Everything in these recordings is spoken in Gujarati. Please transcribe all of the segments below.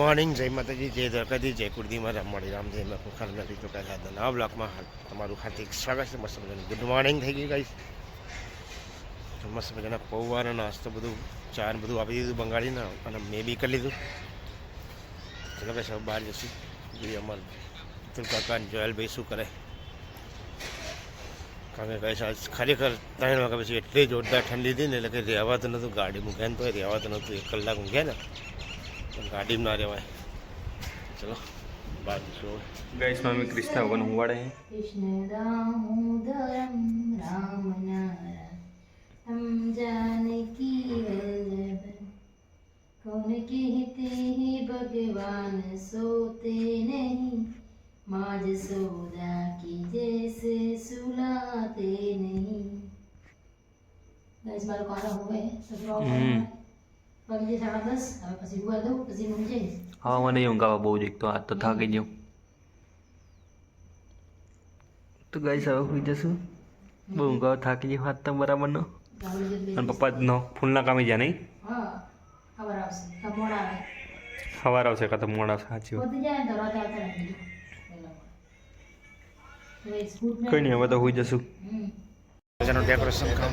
મોર્નિંગ જય માતાજી, જય દ્વારકાજી જય કુર્દીમાં રામવાડી રામ, જય મેં ખુખાર નથી તો કાંઈ હતા નવા બ્લોકમાં તમારું હાર્દિક સ્વાગત છે, મસ્ત મજાનું. ગુડ મોર્નિંગ થઈ ગયું તો મસ્ત મજાના પૌવાનો નાસ્તો બધું ચા બધું આપી દીધું બંગાળીને, અને મેં બી કરી લીધું. ચલો કે સાહેબ બહાર જશું. જોઈએ અમારે અતુલ કાકા અને જોયલભાઈ શું કરે. કારણ કે ગાઈસ સાહેબ ખરેખર ત્રણ વાગ્યા પછી એટલી જોરદાર ઠંડી હતી ને, એટલે કે રહેવાતું નહોતું, ગાડી મૂકે ને તો રહેવાતું નહોતું, એક કલાક મૂક્યા ને. गाड़ी बना रहे हैं चलो बात गैस मम्मी कृष्णा भगवान हुवाड़े हैं। कौन कहते हैं भगवान सोते नहीं। माज सौदा की जैसे सुलाते नहीं। हुए હમ. પગલે સાડા દસ હવે પછી હુવા દઉં પછી ઊંઘી જઈશ હા મને ઊંઘ આવે બહુ જ એક તો આજ તો થાકી ગયો તો ગાઈસ હવે સુઈ જશું બહુ ઊંઘ આવે થાકી ગયો હાથ તો બરાબર નો અને પપ્પા નો ફૂલના કામે જ્યાં નહીં ખબર આવશે કમોડ આવે સવાર આવશે કાં તો મોડા આવશે સાચી વાત જાય કઈ નહીં હવે તો સુઈ જશું ડેકોરેશન કામ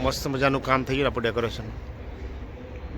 મસ્ત મજાનું કામ થઈ ગયું આપણું ડેકોરેશન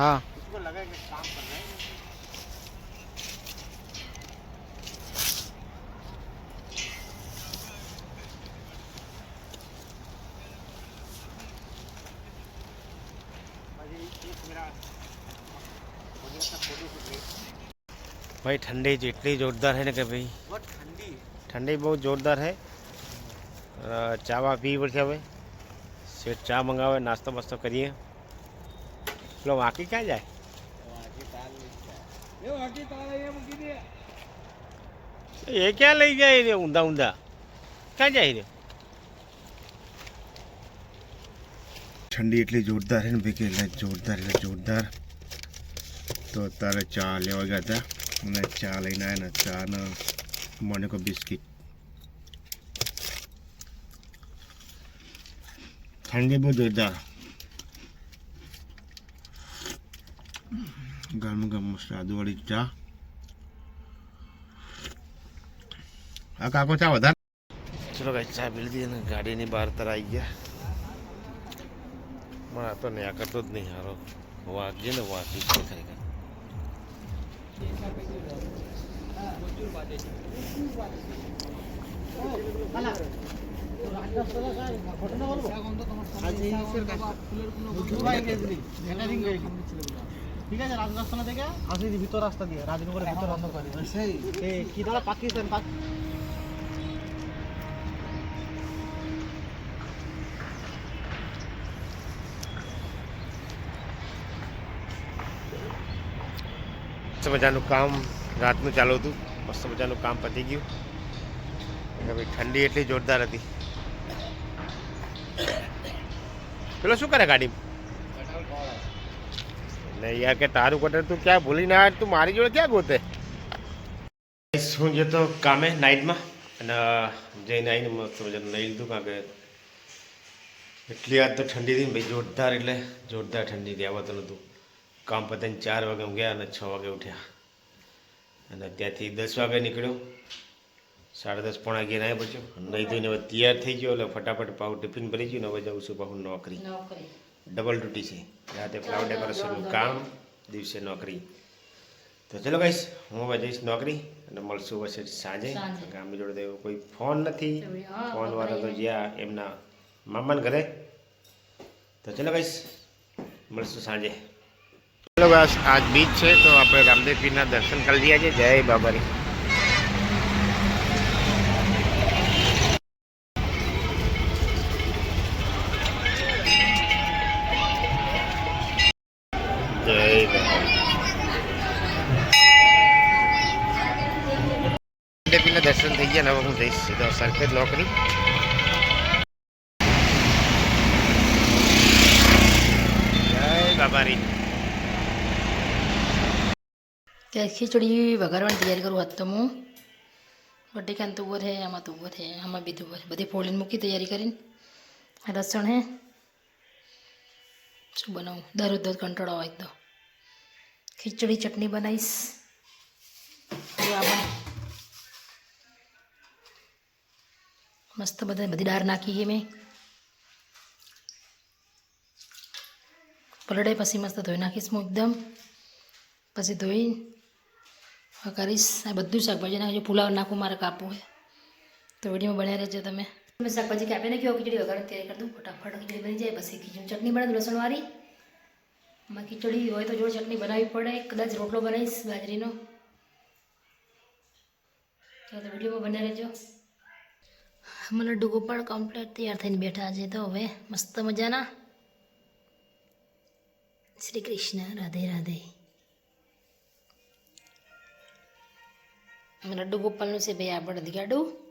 हाँ। उसको लगा कि काम कर रहे हैं भाई ठंडी इतनी ज़ोरदार है ना कि भाई? ठंडी ठंडी बहुत ज़ोरदार है। चावा पी पर से भाई। सेठ चाह मंगावे नाश्ता वास्ता करिए। પેલો વાંકી ક્યાં જાય એ ક્યાં લઈ જાય રે ઊંધા ઊંધા ક્યાં જાય રે ઠંડી એટલી જોરદાર છે ને કે એટલે જોરદાર એટલે જોરદાર. તો અત્યારે ચા લેવા ગયા હતા અને ચા લઈને આવ્યા ને ચા ને મોનેકો બિસ્કિટ. ઠંડી બહુ જોરદાર. ગરમ ગામમાં સાદુવાળી ચા. આ કાકો ચા વધારે ચલો ભાઈ ચા પી લીધી અને ગાડીની બહાર તર આવી ગયા. પણ આ તો ન્યા કરતો જ નહીં હારો. વાંચજે ને વાંચી છે ખરેખર. ঠিক আছে রাজরাস্তানা থেকে আসি ভিতর রাস্তা দিয়ে রাজনগরের ভিতর অন্ধকারে সেই কি দাদা পাকিস্তান পাক મસ્ત મજાનું કામ રાતનું ચાલુ હતું મસ્ત મજાનું કામ પતી ગયું અને ભાઈ ઠંડી એટલી જોરદાર હતી પેલો શું કરે ગાડી નહીં યાર કે તારું કટર તું ક્યાં ભૂલી ના? તું મારી જોડે ક્યાં ગોતે હું જતો કામે નાઇટમાં. અને જઈને આવીને મસ્ત મજાનું લઈ લીધું કારણ કે એટલી આજ તો ઠંડી હતી ને ભાઈ જોરદાર એટલે જોરદાર ઠંડી રહેવાતું નહોતું. કામ પતાઈને ચાર વાગે ઊંઘ્યા અને છ વાગે ઉઠ્યા. અને ત્યાંથી દસ વાગે નીકળ્યો. સાડા દસ પોણા અગિયાર આવ્યા પછી. નહીં ધોઈને હવે તૈયાર થઈ ગયો એટલે ફટાફટ પાઉં ટિફિન ભરી ગયું ને હવે જાઉં છું પાછું નોકરી. નોકરી. ડબલ ડ્યુટી છે. રાતે ફ્લાવર ડેકોરેશનનું કામ દિવસે નોકરી. તો ચલો ગાઈશ હું હવે જઈશ નોકરી અને મળશું હશે સાંજે. આમની જોડે તો કોઈ ફોન નથી. ફોન વાળા તો જ્યાં એમના મામાને ઘરે. તો ચલો ગાઈશ મળશું સાંજે. ચલો બસ આજ બીચ છે તો આપણે રામદેવ પીરના દર્શન કરી લીધા છે જય બાબારી. રામદેવપીરના દર્શન થઈ ગયા ને હવે હું જઈશ સીધો સરખેજ લોકરી બાબારી. ખીચડી વઘારવાની તૈયારી કરું હાથ તો હું. બટેકાને તુવર હે આમાં તો તુવર હે આમાં બી તો બધી ફોડીને મૂકી તૈયારી કરીને. રસણ હે. શું બનાવું? દરરોજ દરરોજ કંટાળો એક તો. ખીચડી ચટણી બનાવીશ. મસ્ત બધા બધી દાળ નાખી છે મેં પલળે પછી મસ્ત ધોઈ નાખીશ હું એકદમ પછી ધોઈ હવે કરીશ આ બધું શાકભાજી નાખજો પુલાવ નાખું મારે કાપવું હોય તો વિડીયોમાં બન્યા રહેજો તમે મેં શાકભાજી કાપી નાખ્યો ખીચડી વઘાર તૈયાર કરી દઉં ફટાફટ ખીચડી બની જાય પછી ખીચડી ચટણી બનાવી દઉં લસણવાળી આમાં ખીચડી હોય તો જોડે ચટણી બનાવવી પડે કદાચ રોટલો બનાવીશ બાજરીનો તો વિડીયોમાં બન્યા રહેજો અમે લડ્ડુ ગોપાળ કમ્પ્લીટ તૈયાર થઈને બેઠા છે તો હવે મસ્ત મજાના. શ્રી કૃષ્ણ, રાધે રાધે. લડ્ડુ ગોપાલનું છે ભાઈ આપણે દિગાડું.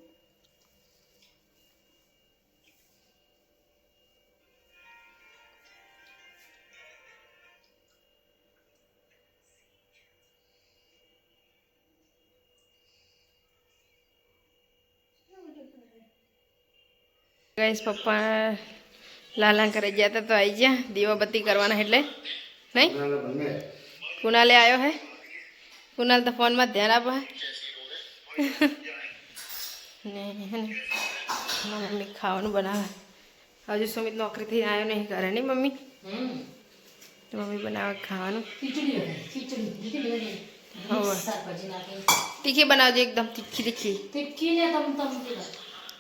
ગઈશ પપ્પા લાલા કરે ગયા હતા તો આવી ગયા દીવાબત્તી કરવાના એટલે નહીં કુનાલે આવ્યો હે કુનાલ તો ફોનમાં ધ્યાન આપે ને હે ને મારી મમ્મી ખાવાનું બનાવે હજુ સુમિત નોકરીથી આવ્યો નહીં કરે નહીં મમ્મી તો મમ્મી બનાવે ખાવાનું ખીચડી હોય, ખીચડી ખીચડી બનાવી હવે. શાકભાજી નાખી તીખી બનાવજો એકદમ તીખી તીખી તીખી ને તમ તમ કીધું.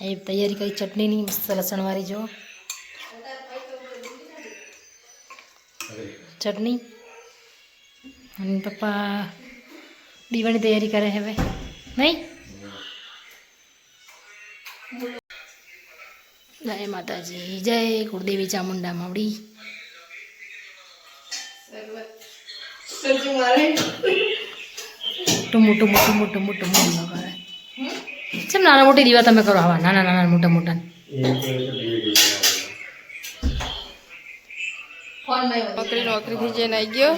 એ તૈયારી કરી ચટણીની મસ્ત લસણવાળી જો ચટણી. અને પપ્પા દીવાની તૈયારી કરે હવે. નહીં? જય માતાજી જય કુળદેવી ચામુંડા માવડી. ટુમુ ટુમુ ટુમુ ટુમુ ટુમુ કેમ નાના મોટી દીવા તમે કરો. આવા નાના નાના મોટા મોટા. નોકરી નોકરીથી જઈને આવી ગયો.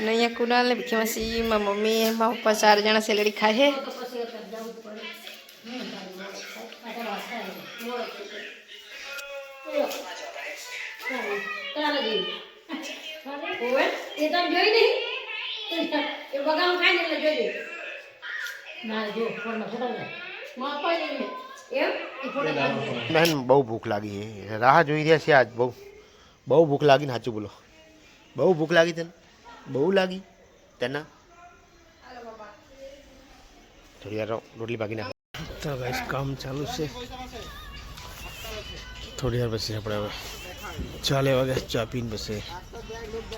ને અહીંયા કુનાલ ને ભીખી માસી મારા મમ્મી મારા પપ્પા ચાર જણા સેલેડી ખાય છે. એ તો જોઈ નહીં. એ બગામ ખાઈ ને એટલે જોઈ બહેન બહુ ભૂખ લાગી છે રાહ જોઈ રહ્યા છે આજ બહુ બહુ ભૂખ લાગી ને સાચું બોલો બહુ ભૂખ લાગી તને બહુ લાગી તને થોડી વાર રોટલી બાકી નાખ તો ગાઈસ કામ ચાલુ છે થોડી વાર પછી આપણે હવે ચાલે વાગે ચા પીને પછી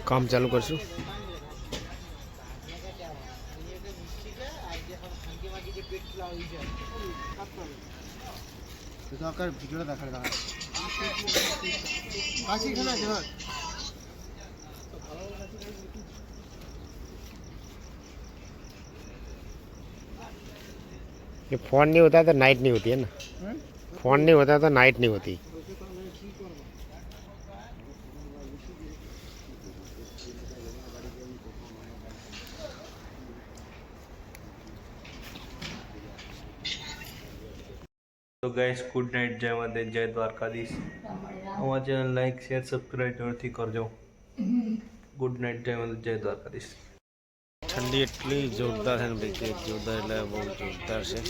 કામ ચાલુ કરશું শুধু আপনার ভিডিওটা দেখার দাঁড়া কাশি এখানে আছে ভাই ये फ़ोन नहीं होता तो नाइट नहीं होती है ना? फ़ोन नहीं होता तो नाइट नहीं होती તો ગાઈસ ગુડ નાઇટ જય માતા જય દ્વારકાધીશ. અમારા ચેનલ લાઈક શેર સબસ્ક્રાઈબ જરૂરથી કરજો. ગુડ નાઇટ જય માતા જય દ્વારકાધીશ. ઠંડી એટલી જોરદાર છે ને ભાઈ જોરદાર એટલે બહુ જોરદાર છે.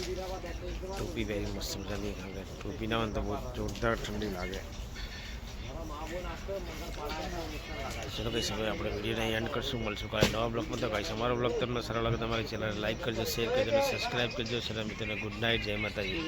ટોપી પહેરી મસ્ત મજાની લાગે. ટોપી ના તો બહુ જોરદાર ઠંડી લાગે. ચલો કઈ સમય આપણે વિડીયોને એન્ડ કરશું. મળશું કાલે નવા બ્લોગમાં તો કાંઈ અમારો બ્લોગ તમને સારો લાગે તમારી ચેનલ લાઈક કરજો શેર કરજો અને સબસ્ક્રાઈબ કરજો. સર મિત્રોને ગુડ નાઇટ જય માતાજી.